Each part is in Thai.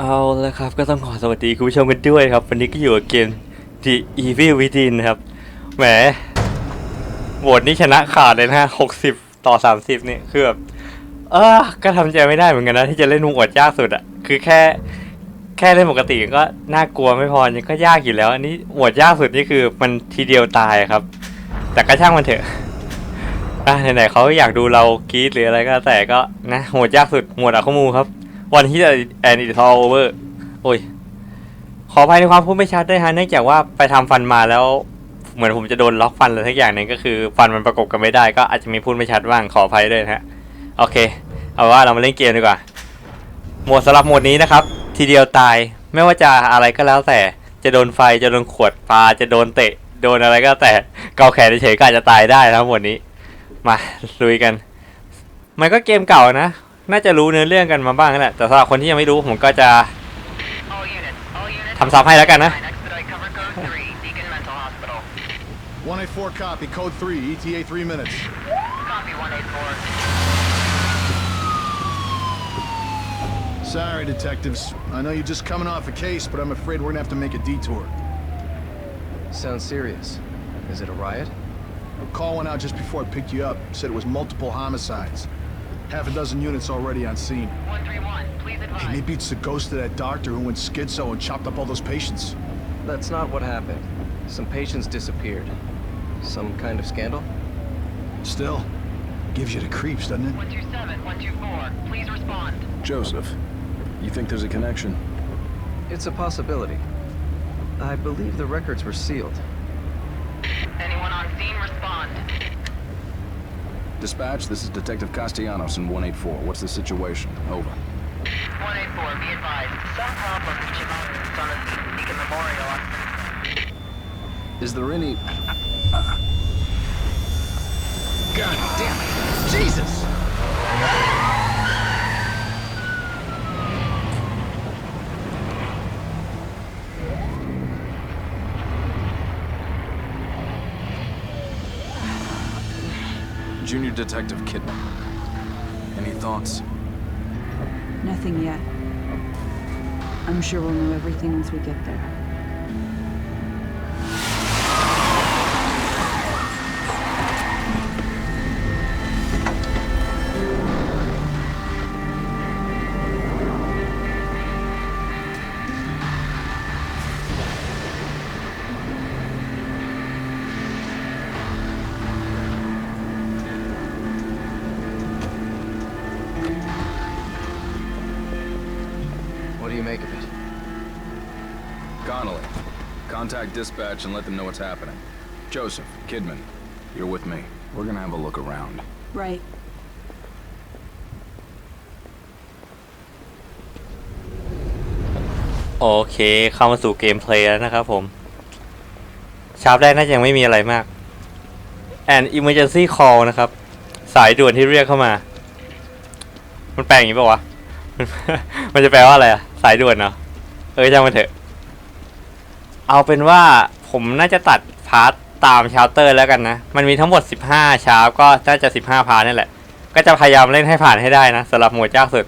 เอาละครับก็ต้องขอสวัสดีคุณผู้ชมกันด้วยครับ วันนี้ก็อยู่กับเกม The Evil Within นะครับแหมโหวตนี่ชนะขาดเลยนะฮะ60ต่อ30เนี่ยคือแบบเออก็ทำใจไม่ได้เหมือนกันนะ ที่จะเล่นมุกอดยากสุดอะคือแค่ แค่เล่นปกติก็น่ากลัวไม่พอยังก็ยากอยู่แล้ว อันนี้โหวตยากสุดนี่คือมันทีเดียวตายครับ แต่ก็ช่างมันเถอะอะไหนๆเขาอยากดูเรากรีดหรืออะไรก็แต่ก็นะโหวตยากสุดหมวดอะข้อมูลครับ วันที่แอนอิทอลโอเวอร์โอ้ย ขออภัยในความพูดไม่ชัดด้วยฮะเนื่องจากว่าไปทำฟันมาแล้ว เหมือนผมจะโดนล็อกฟันอะไรสักอย่างนึงก็คือ ฟันมันประกบกันไม่ได้ก็อาจจะมีพูดไม่ชัดบ้างขออภัยด้วยนะฮะ โอเค เอาว่าเรามาเล่นเกมดีกว่า โหมดสำหรับโหมดนี้นะครับ ทีเดียวตายไม่ว่าจะอะไรก็แล้วแต่จะโดนไฟจะโดนขวดปลาจะโดนเตะ โดนอะไรก็แต่เกาแขนเฉยๆก็อาจจะตายได้นะครับโหมดนี้ มาลุยกัน มันก็เกมเก่านะ น่าจะรู้เนื้อเรื่องกันมาบ้างนั่นแหละแต่สำหรับคนที่ยังไม่รู้ผมก็จะ All units, all units. ทำซับให้แล้วกันนะ Expedite cover code 3, Deacon Mental Hospital. 184 copy, code 3, ETA 3 minutes. Copy 184. Sorry, detectives. I know you're just coming off a case, but I'm afraid we're gonna have to make a detour. Sounds serious. Is it a riot? A call went out just before I picked you up. Said it was multiple homicides. Half a dozen units already on scene. 131, please Hey, advise. maybe it's the ghost of that doctor who went schizo and chopped up all those patients. That's not what happened. Some patients disappeared. Some kind of scandal? Still, gives you the creeps, doesn't it? 127, 124, please respond. Joseph, you think there's a connection? It's a possibility. I believe the records were sealed. Anyone on scene, respond. Dispatch, this is Detective Castellanos in 184. What's the situation? Over. 184, be advised. Some problem reaching mountains on the Deacon Memorial. Is there any... Uh, God damn it! Jesus! Junior Detective Kidman. Any thoughts? Nothing yet. I'm sure we'll know everything once we get there. Contact dispatch and let them know what's happening. Joseph, Kidman, you're with me. We're gonna have a look around. Right. โอเคเข้ามาสู่เกมเพลย์แล้วนะครับผมชาร์ปแรกน่าจะยังไม่มีอะไรมาก and emergency call นะครับ สายด่วนที่เรียกเข้ามา มันแปลอย่างนี้ป่าวะ มันจะแปลว่าอะไรอะสายด่วนเนาะเออช่างมันเถอะ เอาเป็นว่าผมน่าจะตัดพาร์ทตามชาร์เตอร์แล้วกันนะ มันมีทั้งหมด 15ชาร์ปก็น่าจะ 15 พาร์ทนี่แหละ ก็จะพยายามเล่นให้ผ่านให้ได้นะสำหรับหมวดยากสุด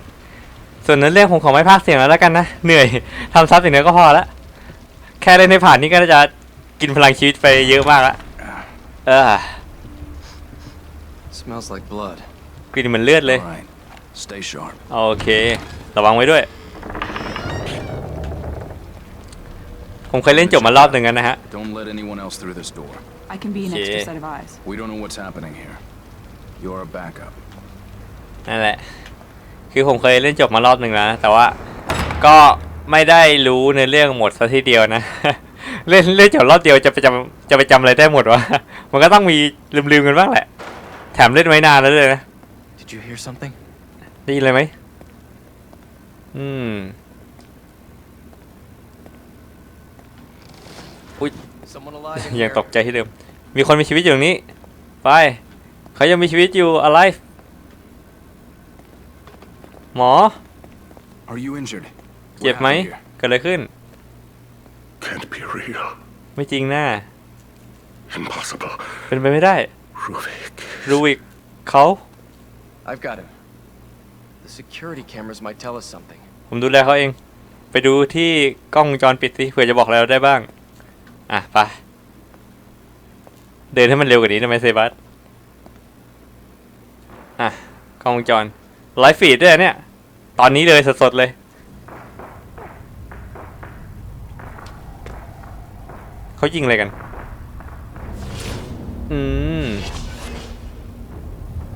ส่วนนั้นเรื่องผมขอไม่พากย์เสียงแล้วแล้วกันนะ เหนื่อยทำซับสิ่างเดียวก็พอละ แค่เล่นให้ผ่านนี่ก็จะกินพลังชีวิตไปเยอะมากละเออ Smells like blood. กลิ่นเหมือนเลือดเลย All right. Stay sharp. โอเค ระวังไว้ด้วย ผมเคยเล่นจบมารอบหนึ่งกันนะฮะ Don't let anyone else through this door. I can be an Yeah. extra set of eyes. We don't know what's happening here. You're a backup. นั่นแหละ คือผมเคยเล่นจบมารอบหนึ่งแล้วนะแต่ว่าก็ไม่ได้รู้ในเรื่องหมดซะทีเดียวนะ เล่นเล่นจบรอบเดียวจะไปจำจะไปจำอะไรได้หมดวะ มันก็ต้องมีลืมๆกันบ้างแหละ แถมเล่นไว้นานแล้วเลยนะ Did you hear something? ได้ยินเลยไหมอืม Someone alive in ยัง here? ตกใจที่เดิม มีคนมีชีวิตอยู่ตรงนี้ ไปเขายังมีชีวิตอยู่ alive หมอ Are you injured? เจ็บ What ไหม happened here? เกิดอะไรขึ้น Can't be real. ไม่จริงน่า Impossible. เป็นไปไม่ได้ Ruvik. รูวิกเขา I've got him. The security cameras might tell us something. ผมดูแลเขาเอง ไปดูที่กล้องวงจรปิดสิเผื่อจะบอกอะไรเราได้บ้าง อะไปเดินให้มันเร็วกว่านี้ทำไมเซบัสอะกล้องวงจรไลฟ์ฟีดด้วยเนี่ย ตอนนี้เลยสดๆเลย เขายิงอะไรกัน อืม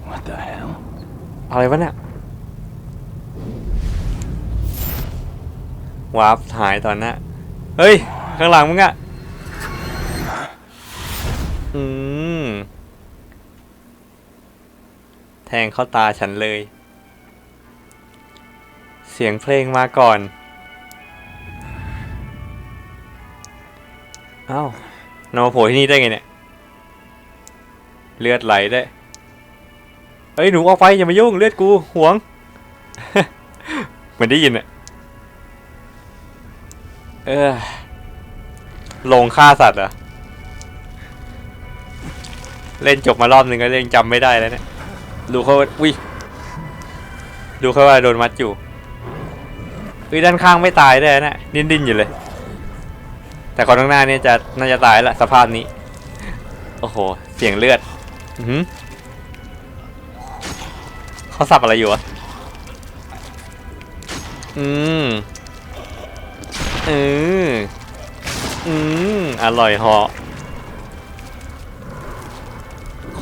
What the hell? อะไรวะเนี่ยวาร์ปหายตอนหน้าเฮ้ย ข้างหลังมึงอะ ทงเข้าตาฉันเลย เสียงเพลงมาก่อน เอ้านำมาโผล่ที่นี่ได้ไงเนี่ย เลือดไหลได้เอ้ยหนูออกไปอย่ามายุ่งเลือดกูหวง เหมือนได้ยินอะเออลงฆ่าสัตว์เหรอเล่นจบมารอบหนึ่งก็เล่นจำไม่ได้แล้วเนี่ย ดูเขาว่าอุ้ยดูเขาว่าโดนมัดอยู่เอ้ยด้านข้างไม่ตายได้นะดิ้นดิ้นอยู่เลย แต่คนข้างหน้าเนี่ยจะน่าจะตายละสภาพนี้ โอ้โห เสียงเลือดอือเขาสับอะไรอยู่วะอืมอืมอืมอร่อยเหอ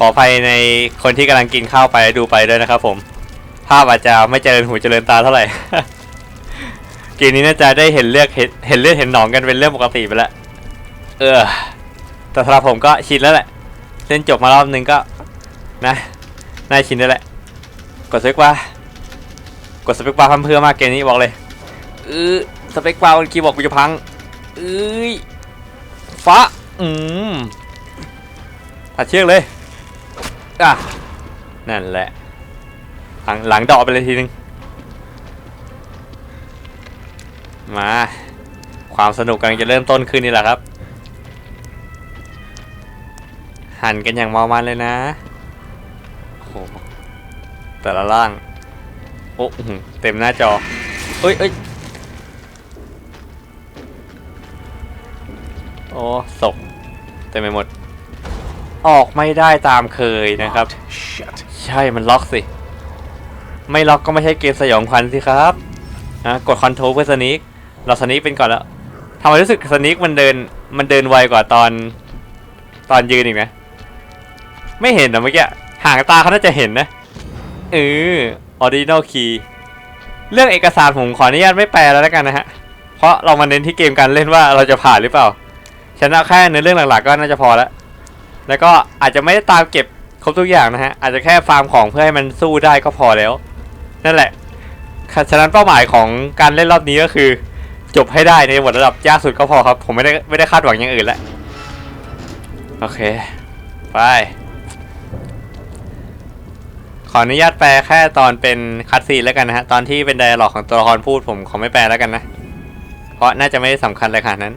ขออภัยในคนที่กำลังกินข้าวไปดูไปด้วยนะครับผมภาพอาจจะไม่เจริญหูเจริญตาเท่าไหร่ เกมนี้น่าจะได้เห็นเลือดเห็นเห็นเลือดเห็นหนองกันเป็นเรื่องปกติไปแล้วเออ แต่สำหรับผมก็ชินแล้วแหละเล่นจบมารอบนึงก็นะน่าชินแล้วแหละ กดสเปคบาร์กดสเปคบาร์พันเพื่อมากเกมนี้บอกเลยเออสเปคบาร์บนคีย์บอร์ดกูจะพังเอ้ยฟ้าอืมตัดเชือกเลย อะนั่นแหละ หลังหลังดอกไปเลยทีนึง มา ความสนุกกำลังจะเริ่มต้นขึ้นนี่แหละครับ หันกันอย่างเมามันเลยนะโอ้แต่ละล่าง โอ้เต็มหน้าจอ เอ้ยเอ้ยโอ้ศพเต็มไปหมด ออกไม่ได้ตามเคยนะครับ Shit. ใช่มันล็อกสิ ไม่ล็อกก็ไม่ใช่เกมสยองขวัญสิครับนะกดคอนโทรลเพื่อสนิกเราสนิกเป็นก่อนแล้วทำไมรู้สึกสนิกมันเดินมันเดินไวกว่าตอนตอนยืนอีกนะ ไม่เห็นนะเมื่อกี้ห่างตาเขาน่าจะเห็นนะเออออริจินอลคีย์เรื่องเอกสารผมขออนุญาตไม่แปลแล้วแล้วกันนะฮะ เพราะเรามาเน้นที่เกมการเล่นว่าเราจะผ่านหรือเปล่าชนะแค่ในเรื่องหลักๆก็น่าจะพอแล้ว แล้วก็อาจจะไม่ได้ตามเก็บครบทุกอย่างนะฮะ อาจจะแค่ฟาร์มของเพื่อให้มันสู้ได้ก็พอแล้ว นั่นแหละฉะนั้นเป้าหมายของการเล่นรอบนี้ก็คือ จบให้ได้ในบทระดับยากสุดก็พอครับ ผมไม่ได้ไม่ได้คาดหวังอย่างอื่นแล้วโอเค ไป ขออนุญาตแปลแค่ตอนเป็นคัดซีนแล้วกันนะฮะ ตอนที่เป็นไดอะล็อกของตัวละครพูดผมขอไม่แปลแล้วกันนะ เพราะน่าจะไม่ได้สำคัญอะไรขนาดนั้น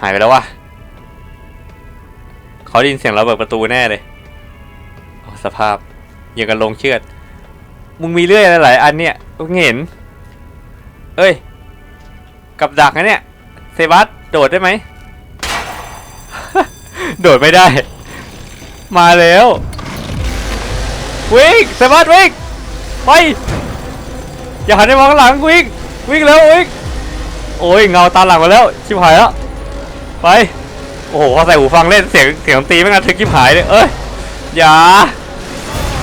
หายไปแล้วว่ะ เขาได้ยินเสียงเราเปิดประตูแน่เลยสภาพยังกันลงเชือด มึงมีเลื่อยหลายอันเนี่ยกูเห็น เอ้ย กับดักนะเนี่ย เซบัสโดดได้ไหม โดดไม่ได้ มาแล้ววิ่งเซบัสวิ่งไปอย่าหันไปมองหลังวิ่งวิ่งแล้ววิ่งโอ้ยเงาตาหลังมาแล้ว ชิบหายแล้ว ไป โอ้โหพอใส่หูฟังเล่นเสียงเสียงตีไม่งั้นทึกชิบหายเลยเอ้ยอย่า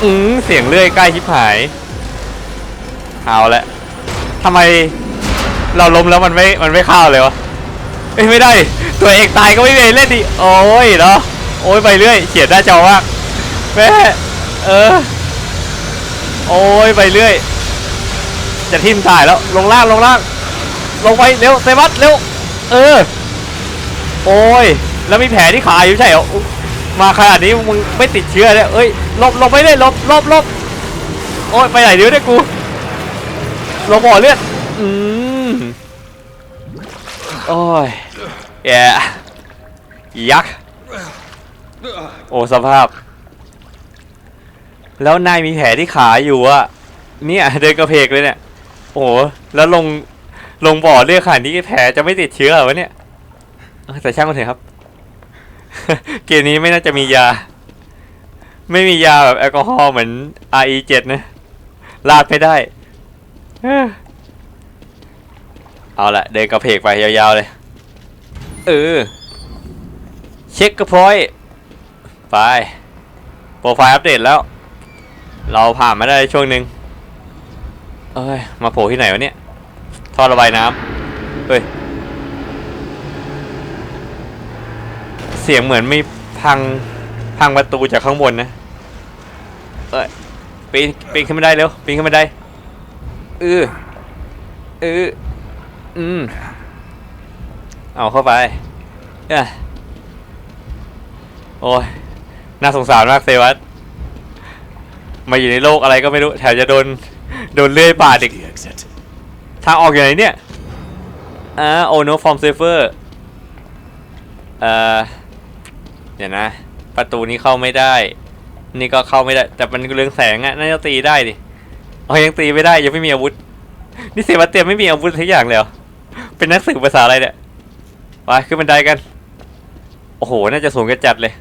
อืมเสียงเลื่อยใกล้ชิบหายเอาละทำไมเราล้มแล้วมันไม่มันไม่เข้าเลยวะเอ้ยไม่ได้ ตัวเอกตายก็ไม่เป็นเล่นดิโอ้ยเนาะโอ้ยไปเรื่อยเขียนหน้าจอมากแม่เออโอ้ยไปเรื่อย จะทิ่มตายแล้วลงล่างลงล่างลงไปเร็วเซบัสเร็วเออ โอ้ย แล้วมีแผลที่ขาอยู่ใช่เหรอมาขนาดนี้มึงไม่ติดเชื้อเลยเอ้ยลบลบไปเลยหลบลบลบโอ้ยไปไหนเดี๋ยวเนี่ยกูลบบ่อเลือดอืมโอ้ยแย่ยักษ์โอ้สภาพ แล้วนายมีแผลที่ขาอยู่อะเนี่ยเดินกระเพกเลยเนี่ย โอ้โหแล้วลงลงบ่อเลือดขนาดนี้แผลจะไม่ติดเชื้อเหรอวะเนี่ยแต่ช่างมันเถอะครับ เกมนี้ไม่น่าจะมียา ไม่มียาแบบแอลกอฮอล์เหมือน RE7 นะ ลาดไม่ได้ เอาละเดินกระเพกไปยาวๆเลย เออ เช็คกระพอยไป โปรไฟล์อัปเดตแล้ว เราผ่านมาได้ช่วงหนึ่งเอ้ย มาโผล่ที่ไหนวะเนี่ย ท่อระบายน้ำเฮ้ย เสียงเหมือนไมีพังพังประตูจากข้างบนนะ เอ้ยปีนปีนขึ้นมาได้เร็วปีนขึ้นมาได้เออเอออืมเอาเข้าไปเอ้ยโอ้ยน่าสงสารมากเซวัตมาอยู่ในโลกอะไรก็ไม่รู้แถมจะโดนโดนเลื่อยบาดอีกทางออกอยู่ไหนเนี่ยอ่าโอโนฟอร์มเซฟเฟอร์อ่อ เดี๋ยวนะ ประตูนี้เข้าไม่ได้ นี่ก็เข้าไม่ได้ แต่มันเรืองแสงอะน่าจะตีได้ดิอ๋อยังตีไม่ได้ยังไม่มีอาวุธ นี่เซบาสเตียนไม่มีอาวุธทุกอย่างเลยเหรอเป็นนักสืบภาษาอะไรเนี่ยไปขึ้นบันไดกัน โอ้โห น่าจะสูงกันจัดเลย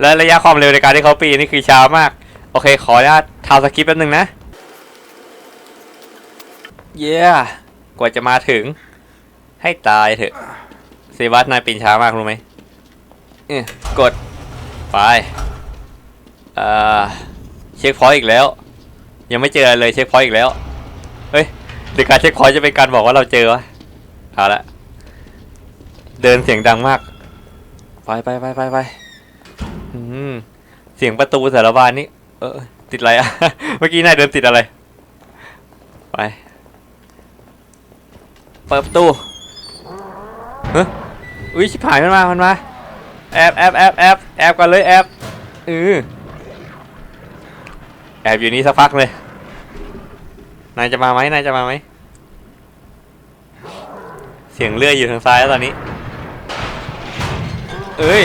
และระยะความเร็วในการที่เขาปีนนี่คือช้ามาก โอเค ขออนุญาตทำสคริปแป๊บนึงนะ เย้กว่าจะมาถึง ให้ตายเถอะเซบัสนายปีนช้ามากรู้ไหม เอ้ยกด ไปเอ่อเช็คพอยต์อีกแล้ว ยังไม่เจออะไรเลยเช็คพอยต์อีกแล้ว เฮ้ยหรือการเช็คพอยต์จะเป็นการบอกว่าเราเจอวะเอาละเดินเสียงดังมาก ไปไปไปไปไปอืมเสียงประตูสารบานนี่เออติดอะไรอะเมื่อกี้นายเดินติดอะไร ไปเปิดประตูเฮ้ยอุ้ยชิบหายมันมา มันมา แอบแอบแอบแอบแอบกันเลยแอบเออแอบอยู่นี่สักพักเลย นายจะมาไหมนายจะมาไหม เสียงเลื่อยอยู่ทางซ้ายแล้วตอนนี้ เอ้ย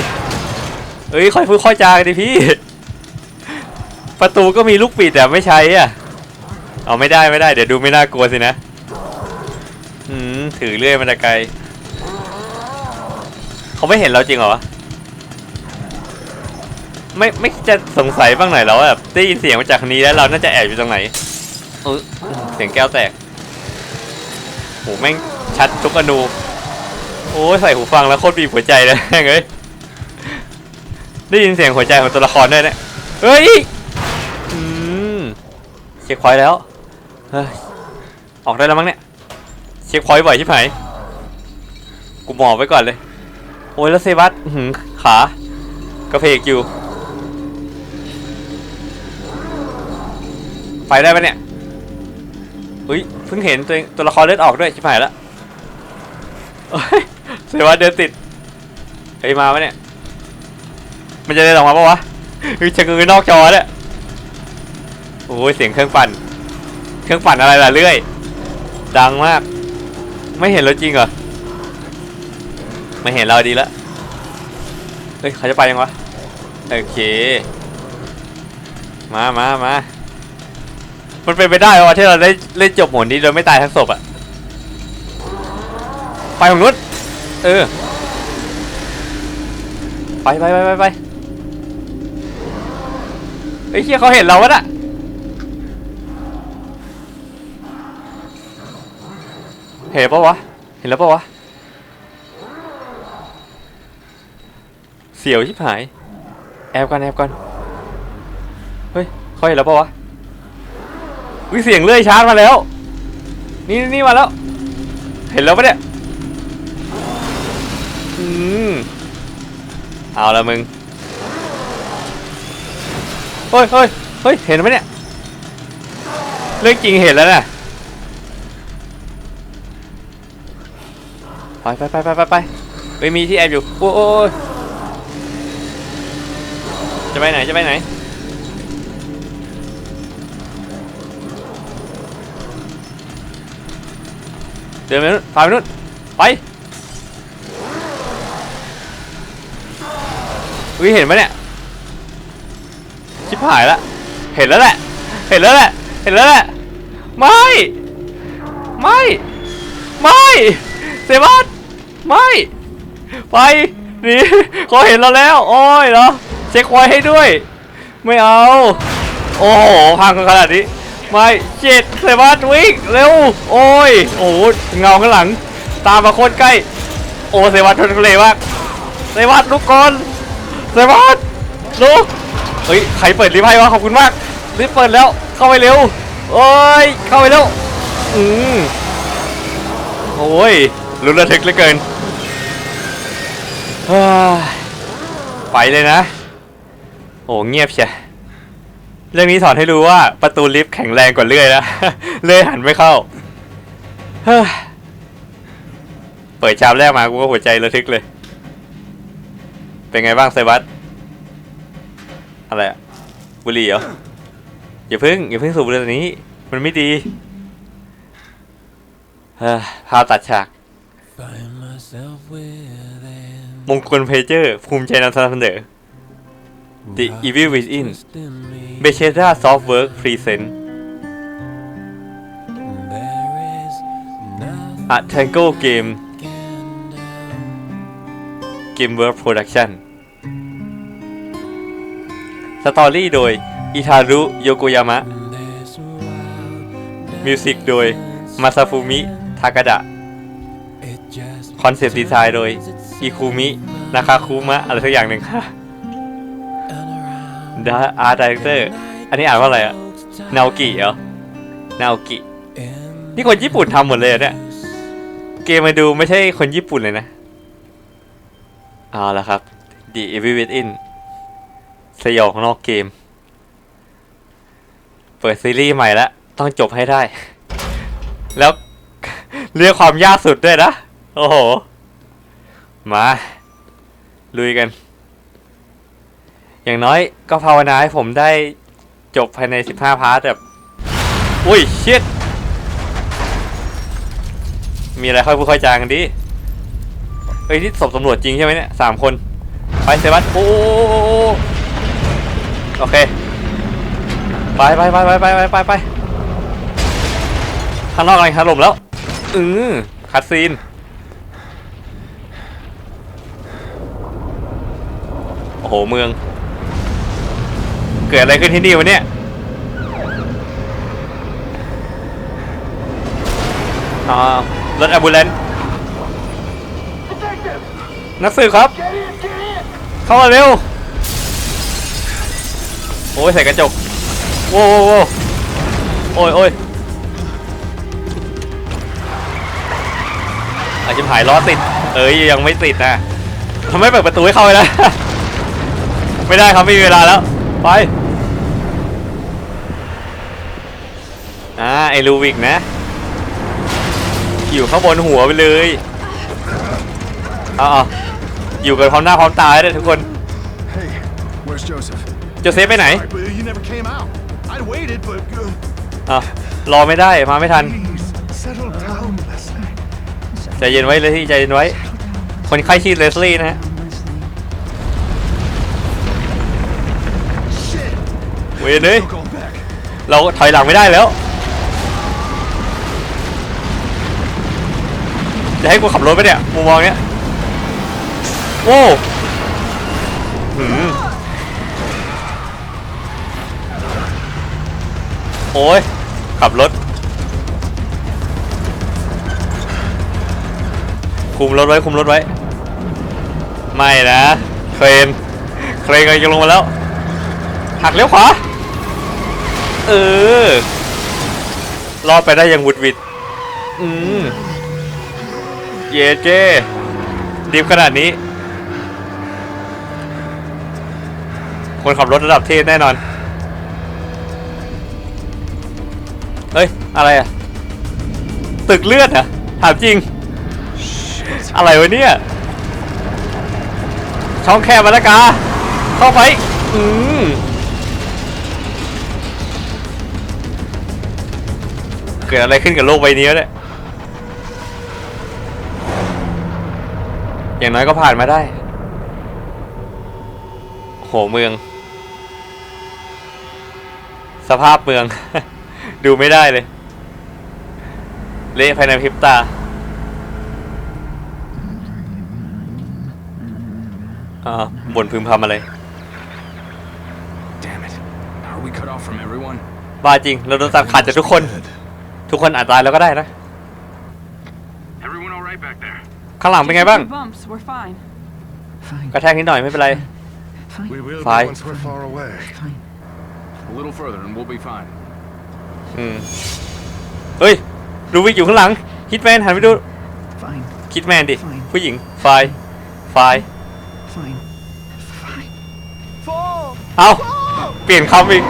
เอ้ย ค่อยพูดค่อยจากันดิพี่ ประตูก็มีลูกปิดแต่ไม่ใช้อะ เอาไม่ได้ไม่ได้ เดี๋ยวดูไม่น่ากลัวสินะ อืม ถือเลื่อยมาแต่ไกล เขาไม่เห็นเราจริงเหรอ ไม่ไม่จะสงสัยบ้างหน่อยเหรอว่าแบบได้ยินเสียงมาจากนี้แล้วเราน่าจะแอบอยู่ตรงไหนเออเสียงแก้วแตกโหแม่งชัดทุกอนูโอ้ยใส่หูฟังแล้วโคตรบีบหัวใจเลยแม่งเอ้ยได้ยินเสียงหัวใจของตัวละครด้วยเนี่ยเฮ้ยอืมเช็คพอยแล้วเฮ้ยออกได้แล้วมั้งเนี่ยเช็คพอยบ่อยชิบหายกูหมอบไว้ก่อนเลย โอ้ยแล้วเซบัสหือขา กระเพกอยู่ ไปได้ปะเนี่ยอุ้ยเพิ่งเห็นตัวเองตัวละครเลือดออกด้วยชิบหายแล้วเฮ้ยเซบัสเดินติดเฮ้ยมาปะเนี่ย มันจะเดินออกมาปะวะเฮ้ยชะเงือนอกจอเนี่ยโอ้ยเสียงเครื่องปั่น เครื่องปั่นอะไรล่ะเรื่อย ดังมาก ไม่เห็นเราจริงเหรอ ไม่เห็นเราดีแล้วเฮ้ยเขาจะไปยังวะ โอเค มามามา มันเป็นไปได้เหรอที่เราได้เล่นจบหมดนี้โดยไม่ตายทั้งศพอะไปของนุชเออ ไปไปไปไปไปไอ้เฮียเขาเห็นเราวะน่ะเห็นปะวะ เห็นแล้วปะวะ เสียวชิบหาย แอบกันแอบกันเฮ้ยเขาเห็นแล้วปะวะ วิเสียงเลื่อยชาร์จมาแล้ว นี่นี่มาแล้ว เห็นแล้วปะเนี่ยอืมเอาละมึงเฮ้ยเฮ้ยเฮ้ยเห็นไหมเนี่ยเรื่องจริงเห็นแล้วน่ะไปไปไปไปไปไปไปมีที่แอบอยู่โอ้โอ้โอ้ยจะไปไหนจะไปไหน เดินไปนู่นพาไปนู่นไปอุ้ยเห็นไหมเนี่ยชิบหายละเห็นแล้วแหละ เห็นแล้วแหละ เห็นแล้วแหละ ไม่ ไม่ ไม่ เซบัสไม่ ไป หนีเขาเห็นเราแล้ว โอ้ยเหรอ เช็คไว้ให้ด้วย ไม่เอา โอ้โหพังขนาดนี้ ไม่เจ็ดเซบัสวิ่งเร็ว โอ้ย โอ้โหเงาข้างหลัง ตามมาโคตรใกล้ โอ้เซบัสทนทุเลมากเซบัสลุกก่อนเซบัสลุกเฮ้ย ใครเปิดรีบให้วะ ขอบคุณมากรีบเปิดแล้ว เข้าไปเร็ว โอ้ย เข้าไปเร็ว อืมโอ้ยรุนระทึกเหลือเกิน ไปเลยนะ โอ้เงียบเชีย เรื่องนี้สอนให้รู้ว่าประตูลิฟต์แข็งแรงกว่าเลื่อยนะเลื่อยหันไม่เข้าเฮ้ยเปิดชามแรกมากูก็หัวใจระทึกเลย เป็นไงบ้างไซบัสอะไรอะบุหรี่เหรออย่าเพิ่งอย่าเพิ่งสูบบุหรี่ตอนนี้ มันไม่ดีเฮ้ยภาพตัดฉาก Find myself within มงคลเพเจอร์ ภูมิใจนำเสนอ The Evil Within Bethesda Softworks Present A Tangle Game Gamework Production สตอรี่โดยอิทารุโยโกยามะ มิวสิกโดยมาซาฟูมิ ทากาดะ คอนเซปต์ดีไซน์โดย อิคุมิ นาคาคุมะ อะไรสักอย่างหนึ่งค่ะ ดาอาร์ตดีเรคเตอร์อันนี้อ่านว่าอะไรอะนาโอกิเหรอนาโอกิ นี่คนญี่ปุ่นทำหมดเลยเหรอเนี่ย เกมมาดูไม่ใช่คนญี่ปุ่นเลยนะ เอาละครับ The Evil Within สยองนอกเกม เปิดซีรีส์ใหม่แล้วต้องจบให้ได้ แล้วเรียกความยากสุดด้วยนะ โอ้โห มา ลุยกัน อย่างน้อยก็ภาวนาให้ผมได้จบภายใน 15 พาร์ทแบบ อุ้ยเชิดมีอะไรค่อยพูดค่อยจางกันดิเฮ้ยนี่ศพตำรวจจริงใช่ไหมเนี่ยสามคน ไปเซบัสโอ้โอ้โอเค ไปไปไปไปไปไปไปไปข้างนอกอะไรถล่มแล้วอือคัดซีน โอ้โห เมือง เกิดอะไรขึ้นที่นี่วะเนี่ยอ่ารถแอมบูเลนซ์นักสืบครับ เข้ามาเร็ว โอ้ยใส่กระจกโว้วโว้วโว้วโอ้ยโอ้ยอาจจะหายล้อติด เอ้ยยังไม่ติดนะทำไมเปิดประตูให้เข้าไปแล้วไม่ได้ครับไม่มีเวลาแล้ว ไป อ่าไอลูวิกนะ อยู่ข้างบนหัวไปเลยเอ๋อาอยู่กันพร้อมหน้าพร้อมตาเลยทุกคน Hey, where's Joseph? โจเซฟไปไหน Sorry, but you never came out. I'd waited, but uh, อะรอไม่ได้มาไม่ทัน please settle down, Leslie. ใจเย็นไว้เลยที่ใจเย็นไว้ คนไข้ชื่อเลสลี่นะฮะ Shit. เวยเลย No going back. เราถอยหลังไม่ได้แล้ว จะให้กูขับรถไปเนี่ยมุมมองเนี้ยโว้หืมโอ้ยขับรถ คุมรถไว้ คุมรถไว้ ไม่นะ เครน เครนกำลังจะลงมาแล้ว หักเลี้ยวขวา เออ รอดไปได้ยังวุดวิด อืม เยเจดีฟขนาดนี้ คนขับรถระดับเทพแน่นอน เฮ้ย อะไรอะตึกเลือดอะถามจริง อะไรวะเนี่ย ช่องแคบมาละกาเข้าไป อืมเกิดอะไรขึ้นกับโลกใบนี้เนี่ย อย่างน้อยก็ผ่านมาได้ โหเมือง สภาพเมือง ดูไม่ได้เลย เละภายในพริบตาอ่าบ่นพึมพำอะไร Damn it. Are we cut off from everyone? บ้าจริงเราโดนตัดขาดจากทุกคน ทุกคนอาจตายแล้วก็ได้นะ Everyone all right back there? ข้างหลังเป็นไงบ้าง Just a few bumps. We're fine. Fine, กระแทกนิดหน่อยไม่เป็นไร Fine. We will Fine. be once we're far away. Fine. A little further and we'll be fine. อืมเฮ้ย ดูวิกอยู่ข้างหลังฮิตแมนหันไปดู Fine. คิดแมนดิ Fine. ผู้หญิง ไฟล์ไฟล์ Fine. Fine. เอาเปลี่ยนคำอีก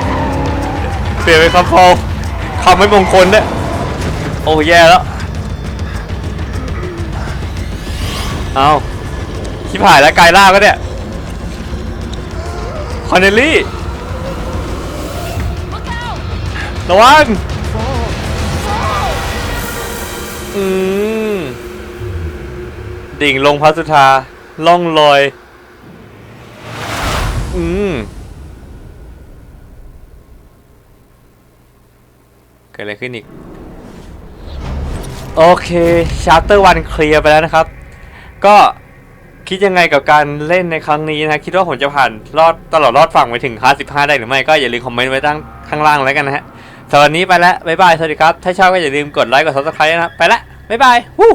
เปลี่ยนเป็นคำพอลคำไม่มงคลเนี่ยโอ้แย่แล้ว เอาชิบหายแล้วกายล่าก็เนี่ยคอนเนลลี่ระวังอืมดิ่งลงพระสุธาล่องลอย อืมเกิดอะไรขึ้นอีก โอเคชาร์เตอร์วันเคลียร์ไปแล้วนะครับ ก็คิดยังไงกับการเล่นในครั้งนี้นะ คิดว่าผมจะผ่านรอดตลอดรอดฝั่งไปถึงคา15ได้หรือไม่ก็อย่าลืมคอมเมนต์ไว้ตั้งข้างล่างแล้วกันนะฮะสำหรับวันนี้ไปแล้วบ๊ายบาย สวัสดีครับ ถ้าชอบก็อย่าลืมกดไลค์กดซับสไครต์นะครับ ไปละบ๊ายบายวู้